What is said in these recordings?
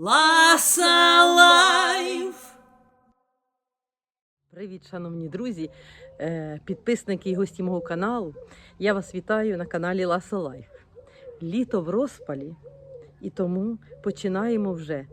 Ласа Лайф. Привіт, шановні друзі, е, підписники і гості мого каналу. Я вас вітаю на каналі Ласа Лайф. Літо в розпалі, і тому починаємо вже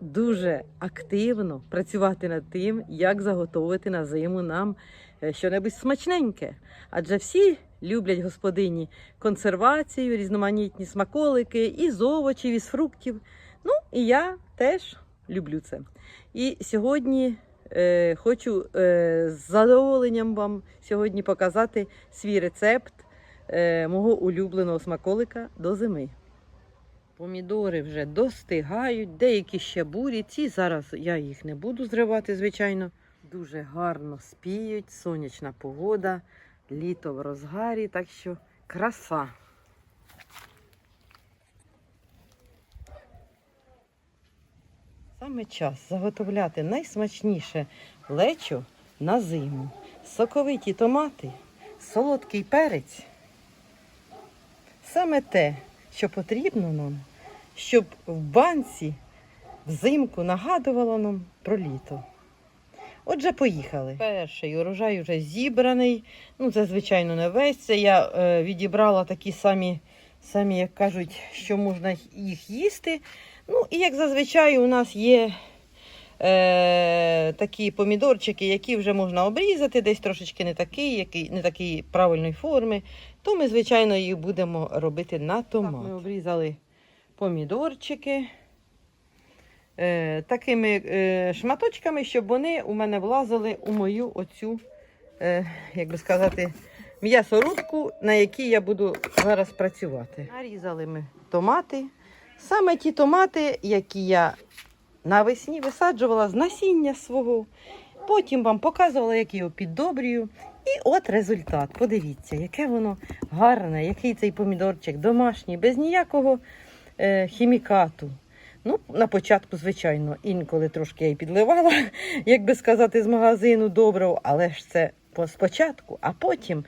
дуже активно працювати над тим, як заготовити на зиму нам е, щонебудь смачненьке. Адже всі люблять господині консервацію, різноманітні смаколики і з овочів, і з фруктів. Ну і я теж люблю це. І сьогодні е, хочу е, з задоволенням вам сьогодні показати свій рецепт е, мого улюбленого смаколика до зими. Помідори вже достигають, деякі ще бурі. Ці зараз я їх не буду зривати, звичайно. Дуже гарно спіють, сонячна погода, літо в розгарі, так що краса. Саме час заготовляти найсмачніше лечо на зиму. Соковиті томати, солодкий перець. Саме те, що потрібно нам, щоб в банці взимку нагадувало нам про літо. Отже, поїхали. Перший урожай вже зібраний. Ну, це, звичайно, не весь. Це я е, відібрала такі самі, самі, як кажуть, що можна їх їсти. Ну, і як зазвичай у нас є е, такі помідорчики, які вже можна обрізати, десь трошечки не такий, який, не такої правильної форми, то ми, звичайно, їх будемо робити на томат. Так, ми обрізали помідорчики е, такими е, шматочками, щоб вони у мене влазили у мою оцю, е, як би сказати, м'ясорубку, на якій я буду зараз працювати. Нарізали ми томати. Саме ті томати, які я навесні висаджувала з насіння свого. Потім вам показувала, як його піддобрюю. І от результат. Подивіться, яке воно гарне, який цей помідорчик домашній, без ніякого е, хімікату. Ну, на початку, звичайно, інколи трошки я й підливала, як би сказати, з магазину доброго, але ж це по- спочатку, а потім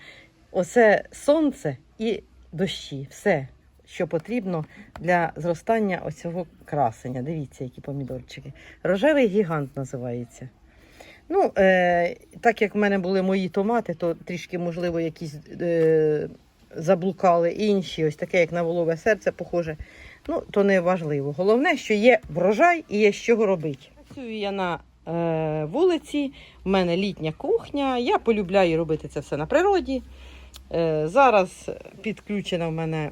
оце сонце і дощі. Все, що потрібно для зростання оцього красення. Дивіться, які помідорчики. Рожевий гігант називається. Ну, е, так як в мене були мої томати, то трішки, можливо, якісь е, заблукали інші, ось таке, як на волове серце, похоже. Ну, то не важливо. Головне, що є врожай і є з чого робити. Працюю я на е, вулиці, в мене літня кухня. Я полюбляю робити це все на природі. Е, зараз підключена в мене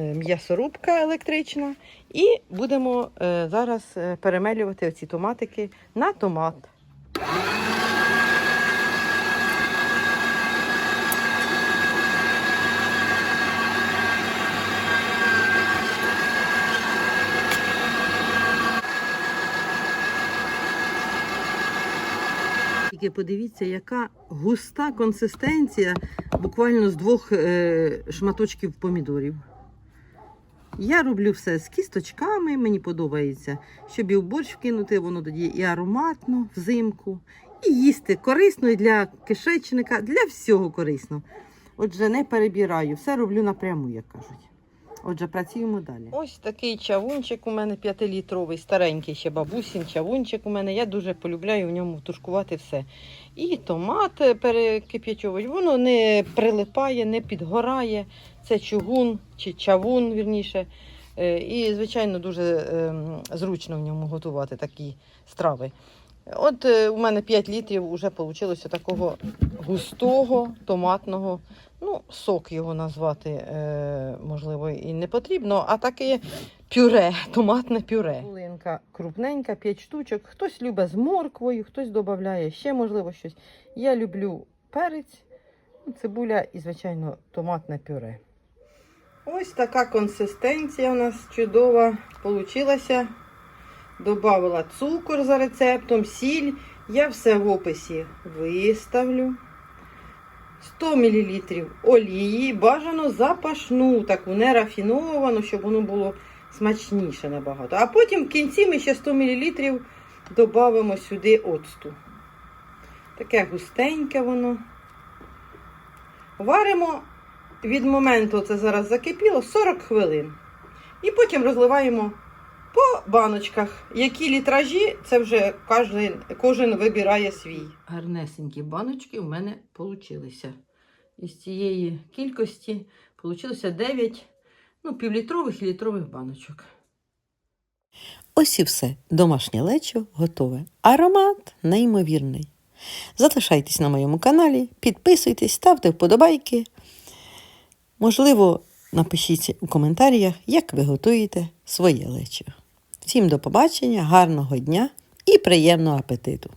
м'ясорубка електрична. І будемо е, зараз е, перемелювати оці томатики на томат. Тільки подивіться, яка густа консистенція буквально з двох е, шматочків помідорів. Я роблю все з кісточками, мені подобається, щоб і в борщ вкинути, воно тоді і ароматно взимку, і їсти корисно і для кишечника, для всього корисно. Отже, не перебираю, все роблю напряму, як кажуть. Отже, працюємо далі. Ось такий чавунчик у мене 5-літровий, старенький ще бабусін чавунчик у мене. Я дуже полюбляю в ньому тушкувати все. І томат перекип'ячовують, воно не прилипає, не підгорає. Це чугун чи чавун, вірніше. Е, І, звичайно, дуже ем, зручно в ньому готувати такі страви. От е, у мене 5 літрів вже вийшло такого густого томатного. Ну, сок його назвати, е, можливо, і не потрібно, а таке пюре, томатне пюре. Цибулинка крупненька, 5 штучок. Хтось любить з морквою, хтось додає ще, можливо, щось. Я люблю перець, цибуля і, звичайно, томатне пюре. Ось така консистенція у нас чудова получилася. Добавила цукор за рецептом, сіль. Я все в описі виставлю. 100 мл олії, бажано запашну, таку не рафіновану, щоб воно було смачніше набагато. А потім в кінці ми ще 100 мл додамо сюди оцту. Таке густеньке воно. Варимо від моменту, це зараз закипіло, 40 хвилин. І потім розливаємо По баночках. Які літражі, це вже кожен, кожен вибирає свій. Гарнесенькі баночки у мене получилися. Із цієї кількості получилося 9 ну, півлітрових і літрових баночок. Ось і все. Домашнє лечо готове. Аромат неймовірний. Залишайтесь на моєму каналі, підписуйтесь, ставте вподобайки. Можливо, напишіть у коментарях, як ви готуєте своє лечо. Всім до побачення, гарного дня і приємного апетиту!